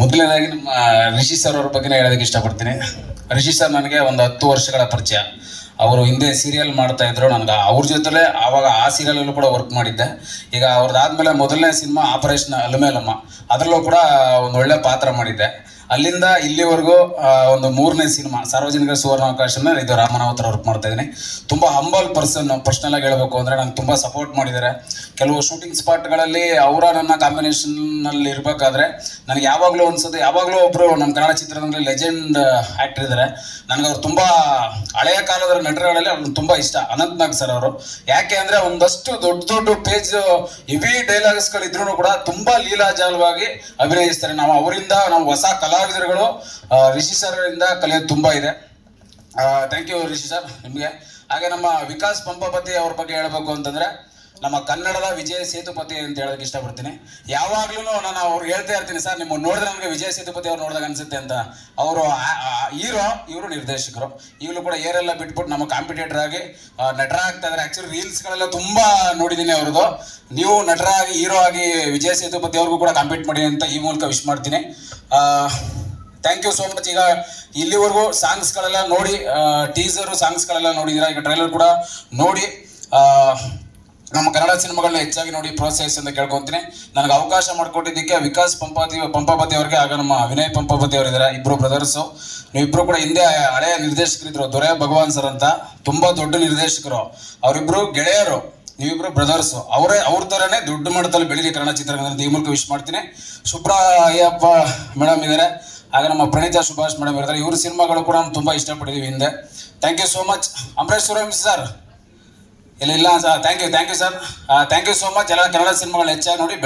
ಮೊದಲನೇದಾಗಿ ನಮ್ಮ ರಿಷಿ ಸರ್ ಅವ್ರ ಬಗ್ಗೆ ಹೇಳೋದಕ್ಕೆ ಇಷ್ಟಪಡ್ತೀನಿ. ರಿಷಿ ಸರ್ ನನಗೆ ಒಂದು ಹತ್ತು ವರ್ಷಗಳ ಪರಿಚಯ. ಅವರು ಹಿಂದೆ ಸೀರಿಯಲ್ ಮಾಡ್ತಾ ಇದ್ರು, ನನಗೆ ಅವ್ರ ಜೊತೆಲೇ ಆವಾಗ ಆ ಸೀರಿಯಲಲ್ಲೂ ಕೂಡ ವರ್ಕ್ ಮಾಡಿದ್ದೆ. ಈಗ ಅವ್ರದ್ದಾದ್ಮೇಲೆ ಮೊದಲನೇ ಸಿನಿಮಾ ಆಪರೇಷನ್ ಅಲ್ಮೇಲಮ್ಮ, ಅದರಲ್ಲೂ ಕೂಡ ಒಂದು ಒಳ್ಳೆ ಪಾತ್ರ ಮಾಡಿದ್ದೆ. ಅಲ್ಲಿಂದ ಇಲ್ಲಿವರೆಗೂ ಒಂದು ಮೂರನೇ ಸಿನಿಮಾ ಸಾರ್ವಜನಿಕ ಸುವರ್ಣಾವಕಾಶನ ಇದು ರಾಮನಾವತರ ವರ್ಕ್ ಮಾಡ್ತಾ ಇದ್ದೀನಿ. ತುಂಬ ಹಂಬಲ್ ಪರ್ಸನ್ ಪರ್ಸ್ನಲ್ ಆಗಿ ಹೇಳಬೇಕು ಅಂದರೆ ನಂಗೆ ತುಂಬ ಸಪೋರ್ಟ್ ಮಾಡಿದ್ದಾರೆ. ಕೆಲವು ಶೂಟಿಂಗ್ ಸ್ಪಾಟ್ಗಳಲ್ಲಿ ಅವರ ನನ್ನ ಕಾಂಬಿನೇಷನ್ನಲ್ಲಿ ಇರಬೇಕಾದ್ರೆ ನನಗೆ ಯಾವಾಗಲೂ ಅನ್ಸೋದು ಯಾವಾಗಲೂ ಒಬ್ಬರು ನಮ್ಮ ಕನ್ನಡ ಚಿತ್ರರಂಗದಲ್ಲಿ ಲೆಜೆಂಡ್ ಆಕ್ಟರ್ ಇದ್ದಾರೆ. ನನಗೆ ಅವ್ರು ತುಂಬ ಹಳೆಯ ಕಾಲದ ನಟರುಗಳಲ್ಲಿ ಅವ್ರನ್ನ ತುಂಬ ಇಷ್ಟ, ಅನಂತ್ ನಾಗ್ ಸರ್ ಅವರು. ಯಾಕೆ ಅಂದರೆ ಒಂದಷ್ಟು ದೊಡ್ಡ ದೊಡ್ಡ ಪೇಜ್ ಹೆವಿ ಡೈಲಾಗ್ಸ್ಗಳಿದ್ರು ಕೂಡ ತುಂಬ ಲೀಲಾಜಾಲವಾಗಿ ಅಭಿನಯಿಸ್ತಾರೆ. ನಾವು ಅವರಿಂದ ನಾವು ಹೊಸ ಕಲಾವಿದರುಗಳು ರಿಷಿ ಸರ್ ಕಲಿಯೋದು ತುಂಬಾ ಇದೆ. ಥ್ಯಾಂಕ್ ಯು ರಿಷಿ ಸರ್ ನಿಮಗೆ. ಹಾಗೆ ನಮ್ಮ ವಿಕಾಸ್ ಪಂಪಪತಿ ಅವ್ರ ಬಗ್ಗೆ ಹೇಳಬೇಕು ಅಂತಂದ್ರೆ ನಮ್ಮ ಕನ್ನಡದ ವಿಜಯ ಸೇತುಪತಿ ಅಂತ ಹೇಳೋದಕ್ಕೆ ಇಷ್ಟಪಡ್ತೀನಿ. ಯಾವಾಗ್ಲೂ ನಾನು ಅವ್ರು ಹೇಳ್ತಾ ಇರ್ತೀನಿ ಸರ್ ನಿಮ್ಮ ನೋಡಿದ್ರೆ ನಮಗೆ ವಿಜಯ ಸೇತುಪತಿ ಅವ್ರು ನೋಡಿದಾಗ ಅನ್ಸುತ್ತೆ ಅಂತ. ಅವರು ಹೀರೋ ಇವರು ನಿರ್ದೇಶಕರು. ಈಗಲೂ ಕೂಡ ಏರೆಲ್ಲ ಬಿಟ್ಬಿಟ್ಟು ನಮ್ಮ ಕಾಂಪಿಟೇಟರ್ ಆಗಿ ನಟರ ನಟರಾಗ್ತಾ ಇದ್ದಾರೆ ಆಕ್ಚುಲಿ ರೀಲ್ಸ್ಗಳೆಲ್ಲ ತುಂಬಾ ನೋಡಿದ್ದೀನಿ ಅವ್ರದ್ದು. ನೀವು ನಟರಾಗಿ ಹೀರೋ ಆಗಿ ವಿಜಯ ಸೇತುಪತಿ ಅವ್ರಿಗೂ ಕೂಡ ಕಾಂಪೀಟ್ ಮಾಡಿ ಅಂತ ಈ ಮೂಲಕ ವಿಶ್ ಮಾಡ್ತೀನಿ. ಥ್ಯಾಂಕ್ ಯು ಸೋ ಮಚ್ ಈಗ ಇಲ್ಲಿವರೆಗೂ ಸಾಂಗ್ಸ್ಗಳೆಲ್ಲ ನೋಡಿ ಟೀಸರು ಸಾಂಗ್ಸ್ಗಳೆಲ್ಲ ನೋಡಿದ್ದೀರಾ? ಈಗ ಟ್ರೈಲರ್ ಕೂಡ ನೋಡಿ ಆ, ನಮ್ಮ ಕನ್ನಡ ಸಿನಿಮಾಗಳನ್ನ ಹೆಚ್ಚಾಗಿ ನೋಡಿ ಪ್ರೋತ್ಸಾಹಿಸಿ ಅಂತ ಕೇಳ್ಕೊಂತೀನಿ. ನನಗೆ ಅವಕಾಶ ಮಾಡಿಕೊಟ್ಟಿದ್ದಕ್ಕೆ ವಿಕಾಸ್ ಪಂಪಾತಿ, ಪಂಪಾಪತಿ ಅವರಿಗೆ ಆಗ ನಮ್ಮ ವಿನಯ್ ಪಂಪಾಪತಿ ಅವರಿದ್ದಾರೆ ಇಬ್ಬರು ಬ್ರದರ್ಸು ನೀವಿಬ್ಬರು ಕೂಡ ಹಿಂದೆ ಹಳೆಯ ನಿರ್ದೇಶಕರಿದ್ರು, ದೊರೆ ಭಗವಾನ್ ಸರ್ ಅಂತ. ತುಂಬ ದೊಡ್ಡ ನಿರ್ದೇಶಕರು. ಅವರಿಬ್ಬರು ಗೆಳೆಯರು, ನೀವಿಬ್ರು ಬ್ರದರ್ಸ್ ಅವರೇ, ಅವ್ರ ಥರನೇ ದೊಡ್ಡ ಮಟ್ಟದಲ್ಲಿ ಬೆಳಿಗ್ಗೆ ಕನ್ನಡ ಚಿತ್ರರಂಗದಲ್ಲಿ ಈ ಮೂಲಕ ವಿಶ್ ಮಾಡ್ತೀನಿ. ಸುಬ್ರಾ ಅಯ್ಯಪ್ಪ ಮೇಡಮ್ ಇದ್ದಾರೆ. ಆಗ ನಮ್ಮ ಪ್ರಣೀತಾ ಸುಭಾಷ್ ಮೇಡಮ್ ಇರ್ತಾರೆ ಇವ್ರ ಸಿನಿಮಾಗಳು ಕೂಡ ನಾವು ತುಂಬ ಇಷ್ಟಪಟ್ಟಿದ್ದೀವಿ ಹಿಂದೆ. Thank you so much Ambareesh Suresh sir ಇಲ್ಲ ಇಲ್ಲ sir thank you thank you sir thank you so much ಎಲ್ಲ ಕನ್ನಡ ಸಿನಿಮಾಗಳು ಹೆಚ್ಚಾಗಿ ನೋಡಿ